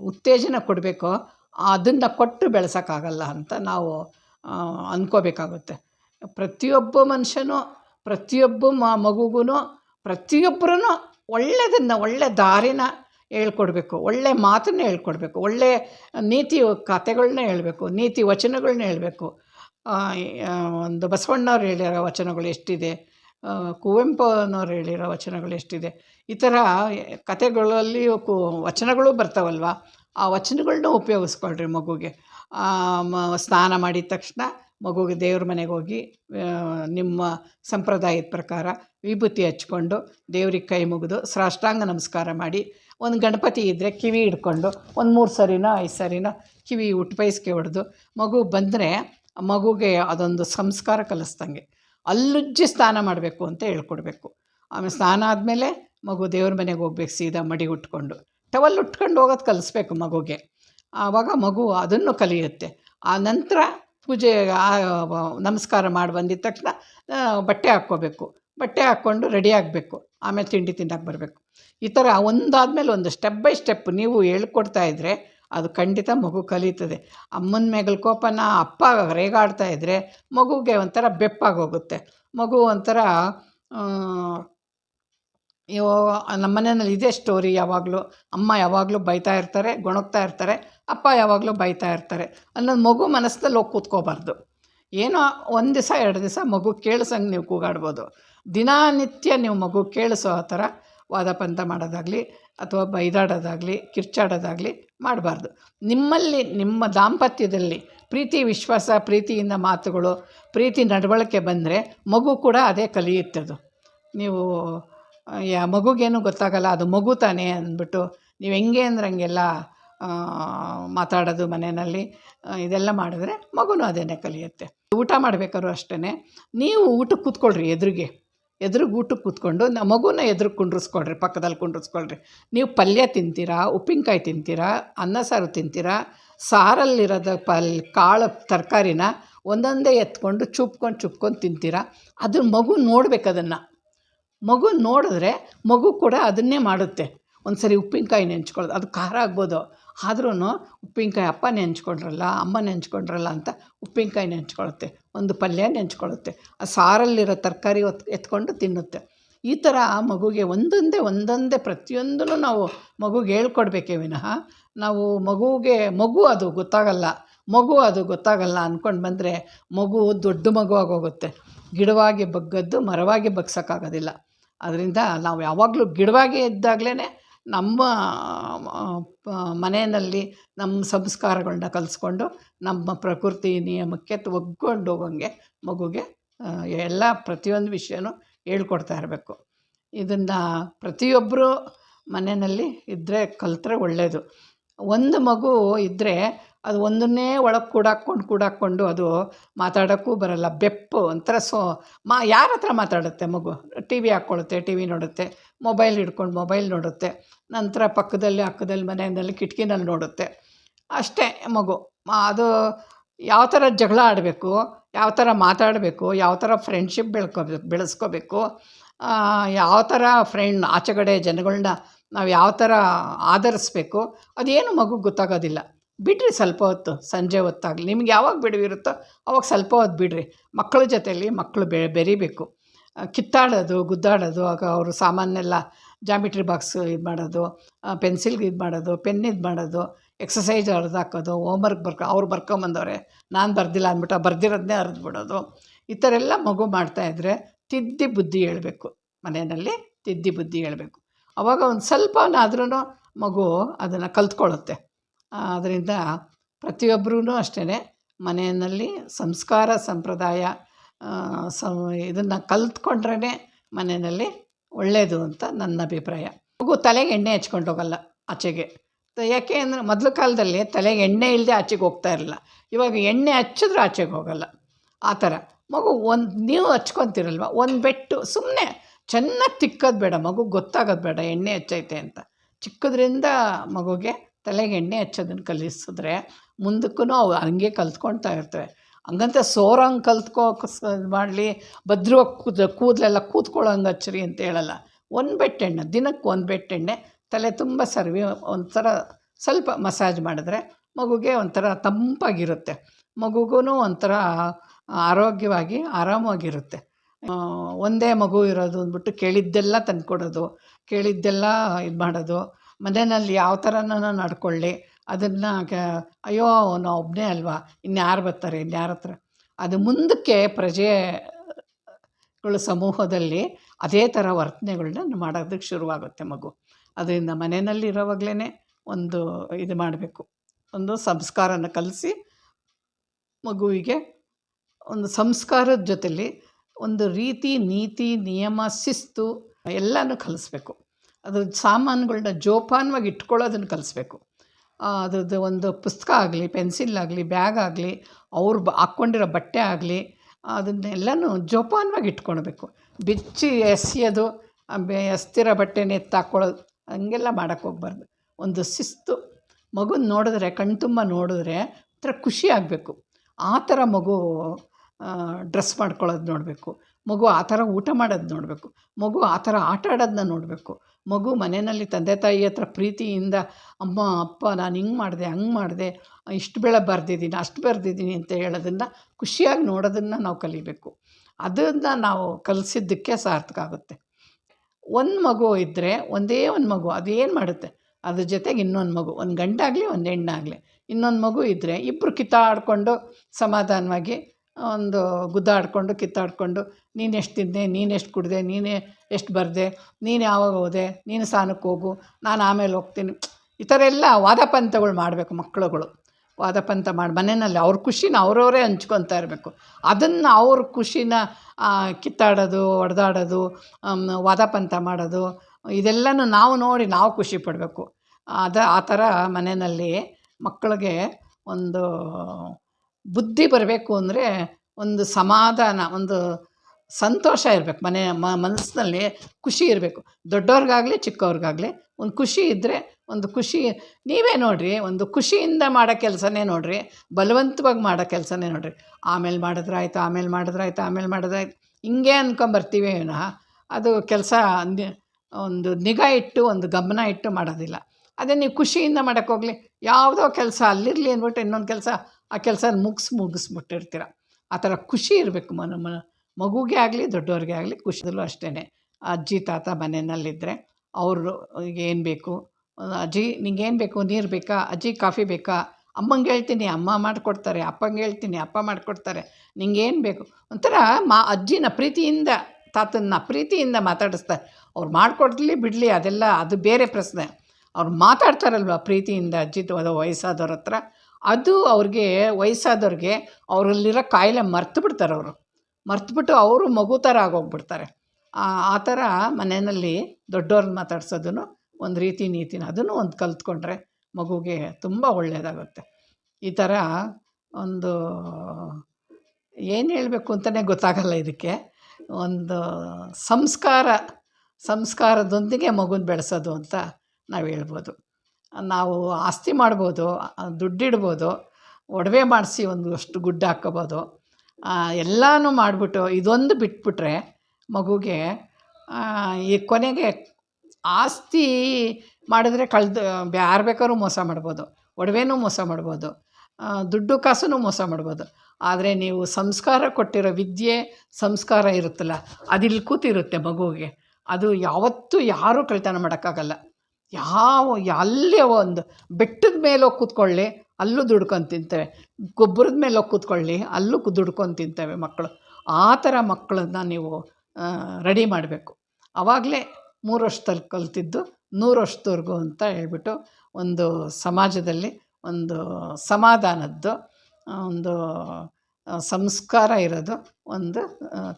Speaker 1: ಉತ್ತೇಜನ ಕೊಡಬೇಕೋ ಅದನ್ನು ಕೊಟ್ಟು ಬೆಳೆಸೋಕ್ಕಾಗಲ್ಲ ಅಂತ ನಾವು ಅಂದ್ಕೋಬೇಕಾಗುತ್ತೆ ಪ್ರತಿಯೊಬ್ಬ ಮನುಷ್ಯನೂ, ಪ್ರತಿಯೊಬ್ಬ ಮಗುಗೂ ಪ್ರತಿಯೊಬ್ಬರೂ ಒಳ್ಳೆಯದನ್ನು ಒಳ್ಳೆ ದಾರಿನ ಹೇಳ್ಕೊಡ್ಬೇಕು, ಒಳ್ಳೆ ಮಾತನ್ನ ಹೇಳ್ಕೊಡ್ಬೇಕು, ಒಳ್ಳೆ ನೀತಿ ಕಥೆಗಳನ್ನ ಹೇಳಬೇಕು, ನೀತಿ ವಚನಗಳನ್ನ ಹೇಳಬೇಕು. ಒಂದು ಬಸವಣ್ಣವ್ರು ಹೇಳಿರೋ ವಚನಗಳು ಎಷ್ಟಿದೆ? ಕುವೆಂಪುನವ್ರು ಹೇಳಿರೋ ವಚನಗಳು ಎಷ್ಟಿದೆ? ಈ ಥರ ಕಥೆಗಳಲ್ಲಿ ಕು, ವಚನಗಳು ಬರ್ತಾವಲ್ವ? ಆ ವಚನಗಳ್ನ ಉಪಯೋಗಿಸ್ಕೊಳ್ರಿ ಮಗುಗೆ. ಸ್ನಾನ ಮಾಡಿದ ತಕ್ಷಣ ಮಗುಗೆ ದೇವ್ರ ಮನೆಗೆ ಹೋಗಿ ನಿಮ್ಮ ಸಂಪ್ರದಾಯದ ಪ್ರಕಾರ ವಿಭೂತಿ ಹಚ್ಕೊಂಡು ದೇವ್ರಿಗೆ ಕೈ ಮುಗಿದು ಸಾಷ್ಟಾಂಗ ನಮಸ್ಕಾರ ಮಾಡಿ, ಒಂದು ಗಣಪತಿ ಇದ್ದರೆ ಕಿವಿ ಹಿಡ್ಕೊಂಡು, ಒಂದು ಮೂರು ಸರಿನೋ ಐದು ಸರಿನೋ ಕಿವಿ ಉಟ್ಪೈಸ್ಗೆ ಹೊಡೆದು ಮಗು ಬಂದರೆ ಮಗುಗೆ ಅದೊಂದು ಸಂಸ್ಕಾರ ಕಲಿಸ್ದಂಗೆ. ಅಲ್ಲುಜ್ಜಿ ಸ್ನಾನ ಮಾಡಬೇಕು ಅಂತ ಹೇಳ್ಕೊಡ್ಬೇಕು. ಆಮೇಲೆ ಸ್ನಾನ ಆದಮೇಲೆ ಮಗು ದೇವ್ರ ಮನೆಗೆ ಹೋಗ್ಬೇಕು, ಸೀದಾ ಮಡಿ ಉಟ್ಕೊಂಡು. ಟವಲ್ ಉಟ್ಕೊಂಡು ಹೋಗೋದು ಕಲಿಸ್ಬೇಕು ಮಗುಗೆ. ಆವಾಗ ಮಗು ಅದನ್ನು ಕಲಿಯುತ್ತೆ. ಆ ನಂತರ ಪೂಜೆ ನಮಸ್ಕಾರ ಮಾಡಿ ಬಂದಿದ ತಕ್ಷಣ ಬಟ್ಟೆ ಹಾಕ್ಕೋಬೇಕು. ಬಟ್ಟೆ ಹಾಕ್ಕೊಂಡು ರೆಡಿ ಆಗಬೇಕು. ಆಮೇಲೆ ತಿಂಡಿ ತಿನ್ನಕ್ಕೆ ಬರಬೇಕು. ಈ ಥರ ಒಂದಾದಮೇಲೆ ಒಂದು ಸ್ಟೆಪ್ ಬೈ ಸ್ಟೆಪ್ ನೀವು ಹೇಳ್ಕೊಡ್ತಾ ಇದ್ದರೆ ಅದು ಖಂಡಿತ ಮಗು ಕಲೀತದೆ. ಅಮ್ಮನ ಮೇಗಲ್ ಕೋಪನ, ಅಪ್ಪ ರೇಗಾಡ್ತಾ ಇದ್ದರೆ ಮಗುಗೆ ಒಂಥರ ಬೆಪ್ಪಾಗೋಗುತ್ತೆ ಮಗು ಒಂಥರ ನಮ್ಮ ಮನೆಯಲ್ಲಿ ಇದೇ ಸ್ಟೋರಿ ಯಾವಾಗಲೂ. ಅಮ್ಮ ಯಾವಾಗಲೂ ಬೈತಾ ಇರ್ತಾರೆ ಗೊಣಗ್ತಾ ಇರ್ತಾರೆ, ಅಪ್ಪ ಯಾವಾಗಲೂ ಬೈತಾ ಇರ್ತಾರೆ. ಅನ್ನೋದು ಮಗು ಮನಸ್ಸಲ್ಲಿ ಹೋಗಿ ಕೂತ್ಕೋಬಾರ್ದು. ಏನೋ ಒಂದು ದಿವಸ, ಎರಡು ದಿವಸ ಮಗು ಕೇಳಿಸಂಗೆ ನೀವು ಕೂಗಾಡ್ಬೋದು. ದಿನನಿತ್ಯ ನೀವು ಮಗು ಕೇಳಿಸೋ ಆ ಥರ ವಾದ ಪಂಥ ಮಾಡೋದಾಗಲಿ, ಅಥವಾ ಬೈದಾಡೋದಾಗಲಿ, ಕಿರ್ಚಾಡೋದಾಗಲಿ ಮಾಡಬಾರ್ದು. ನಿಮ್ಮಲ್ಲಿ, ನಿಮ್ಮ ದಾಂಪತ್ಯದಲ್ಲಿ ಪ್ರೀತಿ, ವಿಶ್ವಾಸ, ಪ್ರೀತಿಯಿಂದ ಮಾತುಗಳು, ಪ್ರೀತಿ ನಡವಳಿಕೆ ಬಂದರೆ ಮಗು ಕೂಡ ಅದೇ ಕಲಿಯುತ್ತದು ನೀವು ಯಾ, ಮಗುಗೇನು ಗೊತ್ತಾಗಲ್ಲ, ಅದು ಮಗು ತಾನೇ ಅಂದ್ಬಿಟ್ಟು ನೀವು ಹೆಂಗೆ ಅಂದ್ರೆ ಹಂಗೆಲ್ಲ ಮಾತಾಡೋದು ಮನೆಯಲ್ಲಿ ಇದೆಲ್ಲ ಮಾಡಿದ್ರೆ ಮಗುನೂ ಅದೇನೆ ಕಲಿಯುತ್ತೆ. ಊಟ ಮಾಡಬೇಕಾದ್ರು ಅಷ್ಟೇ ನೀವು ಊಟಕ್ಕೆ ಕೂತ್ಕೊಳ್ರಿ ಎದುರಿಗೆ ಎದುರಿಗೆ ಊಟಕ್ಕೆ ಕೂತ್ಕೊಂಡು ಮಗುನ ಎದುರು ಕುಂಡ್ರಿಸ್ಕೊಳ್ರಿ, ಪಕ್ಕದಲ್ಲಿ ಕುಂಡ್ರಿಸ್ಕೊಳ್ರಿ. ನೀವು ಪಲ್ಯ ತಿಂತೀರಾ, ಉಪ್ಪಿನಕಾಯಿ ತಿಂತೀರಾ, ಅನ್ನ ಸಾರು ತಿಂತೀರಾ, ಸಾರಲ್ಲಿರೋದ ಪಲ್, ಕಾಳು ತರಕಾರಿನ ಒಂದೊಂದೇ ಎತ್ಕೊಂಡು ಚುಪ್ಕೊಂಡು ಚುಪ್ಕೊಂಡು ತಿಂತೀರಾ ಅದು ಮಗು ನೋಡ್ಬೇಕು ಅದನ್ನು. ಮಗು ನೋಡಿದ್ರೆ ಮಗು ಕೂಡ ಅದನ್ನೇ ಮಾಡುತ್ತೆ. ಒಂದು ಸರಿ ಉಪ್ಪಿನಕಾಯಿ ನೆಂಚ್ಕೊಳ್ಳೋದು. ಅದು ಖಾರ ಆಗ್ಬೋದು. ಆದ್ರೂ ಉಪ್ಪಿನಕಾಯಿ ಅಪ್ಪ ನೆಂಚ್ಕೊಂಡ್ರಲ್ಲ, ಅಮ್ಮ ನೆಂಚ್ಕೊಂಡ್ರಲ್ಲ ಅಂತ ಉಪ್ಪಿನಕಾಯಿ ನೆಂಚ್ಕೊಳ್ಳುತ್ತೆ. ಒಂದು ಪಲ್ಯ ನೆಂಚ್ಕೊಳ್ಳುತ್ತೆ. ಆ ಸಾರಲ್ಲಿರೋ ತರಕಾರಿ ಒತ್ ಎತ್ಕೊಂಡು ತಿನ್ನುತ್ತೆ. ಈ ಥರ ಮಗುಗೆ ಒಂದೊಂದೇ ಒಂದೊಂದೇ ಪ್ರತಿಯೊಂದೂ ನಾವು ಮಗುಗೆ ಹೇಳ್ಕೊಡ್ಬೇಕೇ ವಿನಃ ನಾವು ಮಗುಗೆ, ಮಗು ಅದು ಗೊತ್ತಾಗಲ್ಲ. ಮಗು ಅದು ಗೊತ್ತಾಗಲ್ಲ ಅಂದ್ಕೊಂಡು ಬಂದರೆ ಮಗು ದೊಡ್ಡ ಮಗು ಆಗೋಗುತ್ತೆ. ಗಿಡವಾಗಿ ಬಗ್ಗದ್ದು ಮರವಾಗಿ ಬಗ್ಸೋಕ್ಕಾಗೋದಿಲ್ಲ. ಅದರಿಂದ ನಾವು ಯಾವಾಗಲೂ ಗಿಡವಾಗಿ ಇದ್ದಾಗಲೇ ನಮ್ಮ ಮನೆಯಲ್ಲಿ ನಮ್ಮ ಸಂಸ್ಕಾರಗಳನ್ನ ಕಲಿಸ್ಕೊಂಡು ನಮ್ಮ ಪ್ರಕೃತಿ ನಿಯಮಕ್ಕೆ ಒಗ್ಗೊಂಡು ಹೋಗೋಂಗೆ ಮಗುಗೆ ಎಲ್ಲ ಪ್ರತಿಯೊಂದು ವಿಷಯನೂ ಹೇಳ್ಕೊಡ್ತಾ ಇರಬೇಕು. ಇದನ್ನು ಪ್ರತಿಯೊಬ್ಬರೂ ಮನೆಯಲ್ಲಿ ಇದ್ದರೆ ಕಲಿತ್ರೆ ಒಳ್ಳೆಯದು ಒಂದು ಮಗು ಇದ್ದರೆ ಅದು ಒಂದನ್ನೇ ಒಳಗೆ ಕೂಡಾಕ್ಕೊಂಡು ಕೂಡಾಕ್ಕೊಂಡು ಅದು ಮಾತಾಡೋಕ್ಕೂ ಬರಲ್ಲ. ಬೆಪ್ಪು ಒಂಥರ ಸೊ ಮಾ ಯಾರ ಹತ್ರ ಮಾತಾಡುತ್ತೆ ಮಗು? ಟಿ ವಿ ಹಾಕ್ಕೊಳುತ್ತೆ ಟಿ ವಿ ನೋಡುತ್ತೆ, ಮೊಬೈಲ್ ಹಿಡ್ಕೊಂಡು ಮೊಬೈಲ್ ನೋಡುತ್ತೆ, ನಂತರ ಪಕ್ಕದಲ್ಲಿ, ಅಕ್ಕದಲ್ಲಿ ಮನೆಯಲ್ಲಿ ಕಿಟಕಿನಲ್ಲಿ ನೋಡುತ್ತೆ. ಅಷ್ಟೇ ಮಗು. ಅದು ಯಾವ ಥರ ಜಗಳ ಆಡಬೇಕು, ಯಾವ ಥರ ಮಾತಾಡಬೇಕು, ಯಾವ ಥರ ಫ್ರೆಂಡ್ಶಿಪ್ ಬೆಳ್ಕೋಬೇಕು ಬೆಳೆಸ್ಕೋಬೇಕು ಯಾವ ಥರ ಫ್ರೆಂಡ್ ಆಚೆಗಡೆ ಜನಗಳನ್ನ ನಾವು ಯಾವ ಥರ ಆಧರಿಸ್ಬೇಕು, ಅದೇನು ಮಗು ಗೊತ್ತಾಗೋದಿಲ್ಲ. ಬಿಡ್ರಿ ಸ್ವಲ್ಪ ಹೊತ್ತು, ಸಂಜೆ ಹೊತ್ತಾಗಲಿ. ನಿಮ್ಗೆ ಯಾವಾಗ ಬಿಡುವಿರುತ್ತೋ ಅವಾಗ ಸ್ವಲ್ಪ ಹೊತ್ತು ಬಿಡ್ರಿ. ಮಕ್ಕಳ ಜೊತೆಯಲ್ಲಿ ಮಕ್ಕಳು ಬೆ, ಬೆರಿಬೇಕು. ಕಿತ್ತಾಡೋದು, ಗುದ್ದಾಡೋದು, ಆಗ ಅವರು ಸಾಮಾನೆಲ್ಲ ಜಾಮಿಟ್ರಿ ಬಾಕ್ಸ್ ಇದು ಮಾಡೋದು ಪೆನ್ಸಿಲ್ಗೆ ಇದು ಮಾಡೋದು, ಪೆನ್ ಇದು ಮಾಡೋದು, ಎಕ್ಸಸೈಜ್ ಅರ್ಧ ಹಾಕೋದು, ಹೋಮ್ವರ್ಕ್ ಬರ್ಕೊ, ಅವ್ರು ಬರ್ಕೊಂಬಂದವ್ರೆ ನಾನು ಬರ್ದಿಲ್ಲ ಅಂದ್ಬಿಟ್ಟು ಬರ್ದಿರೋದನ್ನೇ ಅರ್ದು ಬಿಡೋದು. ಈ ಥರ ಎಲ್ಲ ಮಗು ಮಾಡ್ತಾಯಿದ್ರೆ ತಿದ್ದಿ ಬುದ್ಧಿ ಹೇಳಬೇಕು. ಮನೆಯಲ್ಲಿ ತಿದ್ದಿ ಬುದ್ಧಿ ಹೇಳಬೇಕು. ಅವಾಗ ಒಂದು ಸ್ವಲ್ಪನಾದ್ರೂ ಮಗು ಅದನ್ನು ಕಲ್ತ್ಕೊಳ್ಳುತ್ತೆ ಅದರಿಂದ ಪ್ರತಿಯೊಬ್ಬರೂ ಅಷ್ಟೇ ಮನೆಯಲ್ಲಿ ಸಂಸ್ಕಾರ ಸಂಪ್ರದಾಯ ಸ, ಇದನ್ನು ಕಲ್ತ್ಕೊಂಡ್ರೇ ಮನೆಯಲ್ಲಿ ಒಳ್ಳೆಯದು ಅಂತ ನನ್ನ ಅಭಿಪ್ರಾಯ. ಮಗು ತಲೆಗೆ ಎಣ್ಣೆ ಹಚ್ಕೊಂಡು ಹೋಗಲ್ಲ ಆಚೆಗೆ. ಯಾಕೆ ಅಂದರೆ ಮೊದಲ ಕಾಲದಲ್ಲಿ ತಲೆಗೆ ಎಣ್ಣೆ ಇಲ್ಲದೆ ಆಚೆಗೆ ಹೋಗ್ತಾ ಇರಲಿಲ್ಲ ಇವಾಗ ಎಣ್ಣೆ ಹಚ್ಚಿದ್ರೆ ಆಚೆಗೆ ಹೋಗಲ್ಲ. ಆ ಥರ. ಮಗು ಒಂದು, ನೀವು ಹಚ್ಕೊತಿರಲ್ವ? ಒಂದು ಬೆಟ್ಟು ಸುಮ್ಮನೆ ಚೆನ್ನಾಗಿ ತಿಕ್ಕೋದು ಬೇಡ, ಮಗು ಗೊತ್ತಾಗೋದು ಬೇಡ ಎಣ್ಣೆ ಹಚ್ಚೈತೆ ಅಂತ. ಚಿಕ್ಕದ್ರಿಂದ ಮಗುಗೆ ತಲೆಗೆ ಎಣ್ಣೆ ಹಚ್ಚೋದನ್ನು ಕಲಿಸಿದ್ರೆ ಮುಂದಕ್ಕೂ ಅವು ಹಂಗೆ ಕಲ್ತ್ಕೊಳ್ತಾ ಇರ್ತವೆ. ಹಂಗಂತ ಸೋರಂಗೆ ಕಲ್ತ್ಕೋ ಮಾಡಲಿ ಭದ್ರವಾಗಿ ಕೂದ ಕೂದಲೆಲ್ಲ ಕೂತ್ಕೊಳ್ಳೋಂಗೆ ಹಚ್ಚ್ರಿ ಅಂತ ಹೇಳಲ್ಲ. ಒಂದು ಬೆಟ್ಟೆಣ್ಣೆ ದಿನಕ್ಕೆ ಒಂದು ಬೆಟ್ಟೆಣ್ಣೆ ತಲೆ ತುಂಬ ಸರ್ವಿ ಒಂಥರ ಸ್ವಲ್ಪ ಮಸಾಜ್ ಮಾಡಿದ್ರೆ ಮಗುಗೆ ಒಂಥರ ತಂಪಾಗಿರುತ್ತೆ. ಮಗುಗೂ ಒಂಥರ ಆರೋಗ್ಯವಾಗಿ ಆರಾಮಾಗಿರುತ್ತೆ. ಆ, ಒಂದೇ ಮಗು ಇರೋದು ಅಂದ್ಬಿಟ್ಟು ಕೇಳಿದ್ದೆಲ್ಲ ತಂದ್ಕೊಡೋದು ಕೇಳಿದ್ದೆಲ್ಲ ಇದು ಮಾಡೋದು ಮನೆಯಲ್ಲಿ ಯಾವ ಥರನ ನಡ್ಕೊಳ್ಳಿ. ಅದನ್ನು ಅಯ್ಯೋ ನಾವು ಒಬ್ಬನೇ ಅಲ್ವಾ? ಇನ್ಯಾರು ಬರ್ತಾರೆ, ಇನ್ಯಾರ ಹತ್ರ? ಅದು ಮುಂದಕ್ಕೆ ಪ್ರಜೆಗಳ ಸಮೂಹದಲ್ಲಿ ಅದೇ ಥರ ವರ್ತನೆಗಳನ್ನ ಮಾಡೋದಕ್ಕೆ ಶುರುವಾಗುತ್ತೆ ಮಗು. ಅದರಿಂದ ಮನೆಯಲ್ಲಿರೋವಾಗಲೇ ಒಂದು ಇದು ಮಾಡಬೇಕು. ಒಂದು ಸಂಸ್ಕಾರನ ಕಲಿಸಿ ಮಗುವಿಗೆ ಒಂದು ಸಂಸ್ಕಾರದ ಜೊತೆಯಲ್ಲಿ ಒಂದು ರೀತಿ, ನೀತಿ, ನಿಯಮ, ಶಿಸ್ತು ಎಲ್ಲನೂ ಕಲಿಸ್ಬೇಕು. ಅದ್ರ ಸಾಮಾನುಗಳನ್ನ ಜೋಪಾನವಾಗಿ ಇಟ್ಕೊಳ್ಳೋದನ್ನು ಕಲಿಸ್ಬೇಕು. ಅದ್ರದ್ದು ಒಂದು ಪುಸ್ತಕ ಆಗಲಿ, ಪೆನ್ಸಿಲ್ ಆಗಲಿ, ಬ್ಯಾಗ್ ಆಗಲಿ, ಅವ್ರು ಬ, ಹಾಕ್ಕೊಂಡಿರೋ ಬಟ್ಟೆ ಆಗಲಿ, ಅದನ್ನೆಲ್ಲನೂ ಜೋಪಾನವಾಗಿ ಇಟ್ಕೊಳ್ಬೇಕು. ಬಿಚ್ಚಿ ಎಸೆಯೋದು ಎಸ್ತಿರೋ ಬಟ್ಟೆನ ಎತ್ತ ಹಾಕ್ಕೊಳ್ಳೋದು ಹಂಗೆಲ್ಲ ಮಾಡೋಕ್ಕೆ ಹೋಗ್ಬಾರ್ದು. ಒಂದು ಶಿಸ್ತು. ಮಗುನ ನೋಡಿದ್ರೆ ಕಣ್ತುಂಬ ತುಂಬ ನೋಡಿದ್ರೆ ಒಂಥರ ಖುಷಿ ಆಗಬೇಕು. ಆ ಥರ ಮಗು ಡ್ರೆಸ್ ಮಾಡ್ಕೊಳ್ಳೋದು ನೋಡಬೇಕು. ಮಗು ಆ ಥರ ಊಟ ಮಾಡೋದು ನೋಡಬೇಕು. ಮಗು ಆ ಥರ ಆಟ ಆಡೋದನ್ನ ನೋಡಬೇಕು. ಮಗು ಮನೆಯಲ್ಲಿ ತಂದೆ ತಾಯಿ ಹತ್ರ ಪ್ರೀತಿಯಿಂದ, ಅಮ್ಮ, ಅಪ್ಪ, ನಾನು ಹಿಂಗೆ ಮಾಡಿದೆ, ಹಂಗೆ ಮಾಡಿದೆ, ಇಷ್ಟು ಬೆಳೆ ಬರೆದಿದ್ದೀನಿ, ಅಷ್ಟು ಬರೆದಿದ್ದೀನಿ ಅಂತ ಹೇಳೋದನ್ನು ಖುಷಿಯಾಗಿ ನೋಡೋದನ್ನು ನಾವು ಕಲಿಬೇಕು. ಅದನ್ನು ನಾವು ಕಲಿಸಿದ್ದಕ್ಕೆ ಸಾರ್ಥಕ ಆಗುತ್ತೆ. ಒಂದು ಮಗು ಇದ್ದರೆ ಒಂದೇ ಒಂದು ಮಗು, ಅದೇನು ಮಾಡುತ್ತೆ? ಅದ್ರ ಜೊತೆಗೆ ಇನ್ನೊಂದು ಮಗು, ಒಂದು ಗಂಡಾಗಲಿ, ಒಂದು ಹೆಣ್ಣಾಗಲಿ. ಇನ್ನೊಂದು ಮಗು ಇದ್ದರೆ ಇಬ್ಬರು ಕಿತ್ತಾಡಿಕೊಂಡು ಸಮಾಧಾನವಾಗಿ ಒಂದು ಗುದ್ದಾಡಿಕೊಂಡು, ಕಿತ್ತಾಡಿಕೊಂಡು, ನೀನು ಎಷ್ಟು ತಿಂದೆ, ನೀನು ಎಷ್ಟು ಕುಡಿದೆ, ನೀನೇ ಎಷ್ಟು ಬರದೆ, ನೀನು ಯಾವಾಗ ಹೋದೆ, ನೀನು ಸ್ನಾನಕ್ಕೆ ಹೋಗು, ನಾನು ಆಮೇಲೆ ಹೋಗ್ತೀನಿ. ಈ ಥರ ಎಲ್ಲ ವಾದ ಪಂಥಗಳು ಮಾಡಬೇಕು ಮಕ್ಕಳುಗಳು. ವಾದ ಪಂಥ ಮಾಡಿ ಮನೆಯಲ್ಲಿ ಅವ್ರ ಖುಷಿನ ಅವರವರೇ ಹಂಚ್ಕೊತಾ ಇರಬೇಕು. ಅದನ್ನು ಅವ್ರ ಖುಷಿನ ಕಿತ್ತಾಡೋದು ಹೊಡೆದಾಡೋದು ವಾದ ಪಂಥ ಮಾಡೋದು, ಇದೆಲ್ಲನೂ ನಾವು ನೋಡಿ ನಾವು ಖುಷಿ ಪಡಬೇಕು. ಅದು, ಆ ಥರ ಮನೆಯಲ್ಲಿ ಮಕ್ಕಳಿಗೆ ಒಂದು ಬುದ್ಧಿ ಬರಬೇಕು ಅಂದರೆ ಒಂದು ಸಮಾಧಾನ, ಒಂದು ಸಂತೋಷ ಇರಬೇಕು. ಮನೆ ಮನಸ್ಸಿನಲ್ಲಿ ಖುಷಿ ಇರಬೇಕು. ದೊಡ್ಡವ್ರಿಗಾಗಲಿ, ಚಿಕ್ಕವ್ರಿಗಾಗಲಿ ಒಂದು ಖುಷಿ ಇದ್ದರೆ ಒಂದು ಖುಷಿ, ನೀವೇ ನೋಡಿರಿ, ಒಂದು ಖುಷಿಯಿಂದ ಮಾಡೋ ಕೆಲಸನೇ ನೋಡಿರಿ, ಬಲವಂತವಾಗಿ ಮಾಡೋ ಕೆಲಸನೇ ನೋಡಿರಿ. ಆಮೇಲೆ ಮಾಡಿದ್ರಾಯ್ತು ಆಮೇಲೆ ಮಾಡಿದ್ರಾಯ್ತು ಆಮೇಲೆ ಮಾಡಿದ್ರಾಯ್ತು, ಹಿಂಗೆ ಅಂದ್ಕೊಂಬರ್ತೀವಿ ವಿನಃ ಅದು ಕೆಲಸ ಒಂದು ನಿಗಾ ಇಟ್ಟು, ಒಂದು ಗಮನ ಇಟ್ಟು ಮಾಡೋದಿಲ್ಲ. ಅದೇ ನೀವು ಖುಷಿಯಿಂದ ಮಾಡೋಕ್ಕೋಗ್ಲಿ ಯಾವುದೋ ಕೆಲಸ ಅಲ್ಲಿರಲಿ ಅಂದ್ಬಿಟ್ಟು ಇನ್ನೊಂದು ಕೆಲಸ ಆ ಕೆಲಸ ಮುಗಿಸ್ ಮುಗಿಸ್ಬಿಟ್ಟಿರ್ತೀರ ಆ ಥರ ಖುಷಿ ಇರಬೇಕು ಮನ ಮನ ಮಗುಗೆ ಆಗಲಿ ದೊಡ್ಡವ್ರಿಗೆ ಆಗಲಿ ಖುಷಿದಲ್ಲೂ ಅಷ್ಟೇ ಅಜ್ಜಿ, ತಾತ ಮನೆಯಲ್ಲಿದ್ದರೆ ಅವರು ಏನು ಬೇಕು? ಅಜ್ಜಿ ನಿಂಗೆ ಏನು ಬೇಕು? ನೀರು ಬೇಕಾ? ಅಜ್ಜಿ ಕಾಫಿ ಬೇಕಾ? ಅಮ್ಮಂಗೆ ಹೇಳ್ತೀನಿ, ಅಮ್ಮ ಮಾಡಿಕೊಡ್ತಾರೆ, ಅಪ್ಪಂಗೆ ಹೇಳ್ತೀನಿ, ಅಪ್ಪ ಮಾಡಿಕೊಡ್ತಾರೆ ನಿಂಗೇನು ಬೇಕು? ಒಂಥರ ಮಾ ಅಜ್ಜಿನ ಪ್ರೀತಿಯಿಂದ ತಾತನ ಪ್ರೀತಿಯಿಂದ ಮಾತಾಡಿಸ್ತಾರೆ. ಅವ್ರು ಮಾಡಿಕೊಡ್ಲಿ ಬಿಡಲಿ, ಅದೆಲ್ಲ ಅದು ಬೇರೆ ಪ್ರಶ್ನೆ. ಅವ್ರು ಮಾತಾಡ್ತಾರಲ್ವ ಪ್ರೀತಿಯಿಂದ ಅಜ್ಜಿ ವಯಸ್ಸಾದವ್ರ ಹತ್ರ. ಅದು ಅವ್ರಿಗೆ ವಯಸ್ಸಾದವ್ರಿಗೆ ಅವರಲ್ಲಿರೋ ಕಾಯಿಲೆ ಮರ್ತು ಬಿಡ್ತಾರೆ ಅವರು. ಮರ್ತುಬಿಟ್ಟು ಅವರು ಮಗು ಥರ ಆಗೋಗ್ಬಿಡ್ತಾರೆ. ಆ ಥರ ಮನೆಯಲ್ಲಿ ದೊಡ್ಡವ್ರನ್ನ ಮಾತಾಡ್ಸೋದನ್ನು ಒಂದು ರೀತಿ ನೀತಿನ ಅದನ್ನು ಒಂದು ಕಲ್ತ್ಕೊಂಡ್ರೆ ಮಗುಗೆ ತುಂಬ ಒಳ್ಳೆಯದಾಗುತ್ತೆ ಈ ಥರ ಒಂದು ಏನು ಹೇಳಬೇಕು ಅಂತಲೇ ಗೊತ್ತಾಗಲ್ಲ ಇದಕ್ಕೆ. ಒಂದು ಸಂಸ್ಕಾರ, ಸಂಸ್ಕಾರದೊಂದಿಗೆ ಮಗುನ ಬೆಳೆಸೋದು ಅಂತ ನಾವು ಹೇಳ್ಬೋದು. ನಾವು ಆಸ್ತಿ ಮಾಡ್ಬೋದು ದುಡ್ಡಿಡ್ಬೋದು, ಒಡವೆ ಮಾಡಿಸಿ ಒಂದು ಅಷ್ಟು ಗುಡ್ಡ ಹಾಕ್ಕೋಬೋದು ಎಲ್ಲನೂ ಮಾಡಿಬಿಟ್ಟು ಇದೊಂದು ಬಿಟ್ಬಿಟ್ರೆ ಮಗುಗೆ ಈ ಕೊನೆಗೆ ಆಸ್ತಿ ಮಾಡಿದ್ರೆ ಕಳೆದು, ಯಾರು ಬೇಕಾದ್ರೂ ಮೋಸ ಮಾಡ್ಬೋದು, ಒಡವೆನೂ ಮೋಸ ಮಾಡ್ಬೋದು ದುಡ್ಡು ಕಾಸೂ ಮೋಸ ಮಾಡ್ಬೋದು. ಆದರೆ ನೀವು ಸಂಸ್ಕಾರ ಕೊಟ್ಟಿರೋ ವಿದ್ಯೆ ಸಂಸ್ಕಾರ ಇರುತ್ತಲ್ಲ, ಅದಿಲ್ಲಿ ಕೂತಿರುತ್ತೆ ಮಗುವಿಗೆ ಅದು ಯಾವತ್ತೂ ಯಾರೂ ಕಳ್ತನ ಮಾಡೋಕ್ಕಾಗಲ್ಲ. ಯಾವ, ಅಲ್ಲೇ ಒಂದು ಬೆಟ್ಟದ ಮೇಲೆ ಹೋಗಿ ಕೂತ್ಕೊಳ್ಳಿ, ಅಲ್ಲೂ ದುಡ್ಕೊಂಡು ತಿಂತೇವೆ. ಗೊಬ್ಬರದ ಮೇಲೆ ಹೋಗಿ ಕೂತ್ಕೊಳ್ಳಿ, ಅಲ್ಲೂ ದುಡ್ಕೊಂಡು ತಿಂತೇವೆ ಮಕ್ಕಳು. ಆ ಥರ ಮಕ್ಕಳನ್ನ ನೀವು ರೆಡಿ ಮಾಡಬೇಕು. ಆವಾಗಲೇ ಮೂರು ವರ್ಷದಲ್ಲಿ ಕಲ್ತಿದ್ದು ನೂರು ವರ್ಷದವರೆಗೂ ಅಂತ ಹೇಳ್ಬಿಟ್ಟು ಒಂದು ಸಮಾಜದಲ್ಲಿ ಒಂದು ಸಮಾಧಾನದ್ದು ಒಂದು ಸಂಸ್ಕಾರ ಇರೋದು ಒಂದು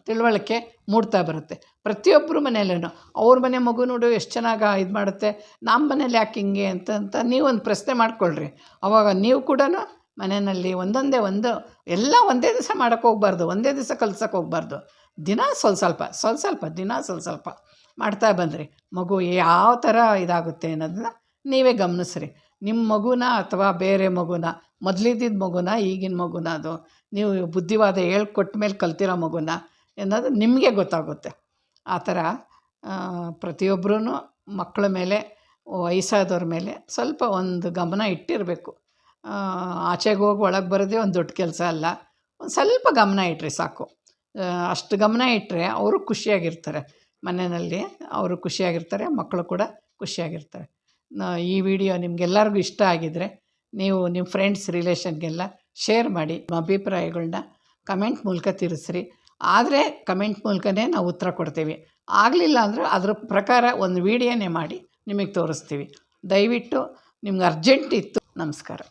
Speaker 1: ತಿಳುವಳಿಕೆ ಮೂಡ್ತಾ ಬರುತ್ತೆ. ಪ್ರತಿಯೊಬ್ಬರ ಮನೆಯಲ್ಲೂ ಅವ್ರ ಮನೆ ಮಗು ನೋಡು ಎಷ್ಟು ಚೆನ್ನಾಗಿ ಇದು ಮಾಡುತ್ತೆ ನಮ್ಮ ಮನೇಲಿ ಯಾಕೆ ಹಿಂಗೆ ಅಂತಂತ ನೀವೊಂದು ಪ್ರಶ್ನೆ ಮಾಡ್ಕೊಳ್ರಿ. ಅವಾಗ ನೀವು ಕೂಡ ಮನೆಯಲ್ಲಿ ಒಂದೊಂದೇ ಒಂದು, ಎಲ್ಲ ಒಂದೇ ದಿವಸ ಮಾಡೋಕ್ಕೆ ಹೋಗ್ಬಾರ್ದು, ಒಂದೇ ದಿವಸ ಕಲ್ಸಕ್ಕೆ ಹೋಗ್ಬಾರ್ದು. ದಿನ ಸ್ವಲ್ಪ ಸ್ವಲ್ಪ ಸ್ವಲ್ಪ ಸ್ವಲ್ಪ, ದಿನ ಸ್ವಲ್ಪ ಸ್ವಲ್ಪ ಮಾಡ್ತಾ ಬಂದ್ರಿ. ಮಗು ಯಾವ ಥರ ಇದಾಗುತ್ತೆ ಅನ್ನೋದನ್ನ ನೀವೇ ಗಮನಿಸ್ರಿ. ನಿಮ್ಮ ಮಗುನ ಅಥವಾ ಬೇರೆ ಮಗುನ ಮೊದಲಿದ್ದಿದ್ದ ಮಗುನ, ಈಗಿನ ಮಗುನ ಅದು ನೀವು ಬುದ್ಧಿವಾದ ಹೇಳ್ಕೊಟ್ಟ ಮೇಲೆ ಕಲ್ತಿರೋ ಮಗುನ ಎನ್ನೋದು ನಿಮಗೆ ಗೊತ್ತಾಗುತ್ತೆ. ಆ ಥರ ಪ್ರತಿಯೊಬ್ಬರೂ ಮಕ್ಕಳ ಮೇಲೆ, ವಯಸ್ಸಾದವ್ರ ಮೇಲೆ ಸ್ವಲ್ಪ ಒಂದು ಗಮನ ಇಟ್ಟಿರಬೇಕು. ಆಚೆಗೆ ಹೋಗಿ ಒಳಗೆ ಬರೋದೇ ಒಂದು ದೊಡ್ಡ ಕೆಲಸ ಅಲ್ಲ. ಒಂದು ಸ್ವಲ್ಪ ಗಮನ ಇಟ್ಟರೆ ಸಾಕು. ಅಷ್ಟು ಗಮನ ಇಟ್ಟರೆ ಅವರು ಖುಷಿಯಾಗಿರ್ತಾರೆ. ಮನೆಯಲ್ಲಿ ಅವರು ಖುಷಿಯಾಗಿರ್ತಾರೆ, ಮಕ್ಕಳು ಕೂಡ ಖುಷಿಯಾಗಿರ್ತಾರೆ. ಈ ವಿಡಿಯೋ ನಿಮಗೆಲ್ಲರಿಗೂ ಇಷ್ಟ ಆಗಿದರೆ ನೀವು ನಿಮ್ಮ ಫ್ರೆಂಡ್ಸ್ ರಿಲೇಷನ್ಗೆಲ್ಲ ಶೇರ್ ಮಾಡಿ ನಿಮ್ಮ ಅಭಿಪ್ರಾಯಗಳನ್ನ ಕಮೆಂಟ್ ಮೂಲಕ ತಿಳಿಸ್ರಿ. ಆದರೆ ಕಮೆಂಟ್ ಮೂಲಕನೇ ನಾವು ಉತ್ತರ ಕೊಡ್ತೀವಿ. ಆಗಲಿಲ್ಲ ಅಂದರೆ ಅದ್ರ ಪ್ರಕಾರ ಒಂದು ವೀಡಿಯೋನೇ ಮಾಡಿ ನಿಮಗೆ ತೋರಿಸ್ತೀವಿ. ದಯವಿಟ್ಟು ನಿಮ್ಗೆ ಅರ್ಜೆಂಟ್ ಇತ್ತು ನಮಸ್ಕಾರ.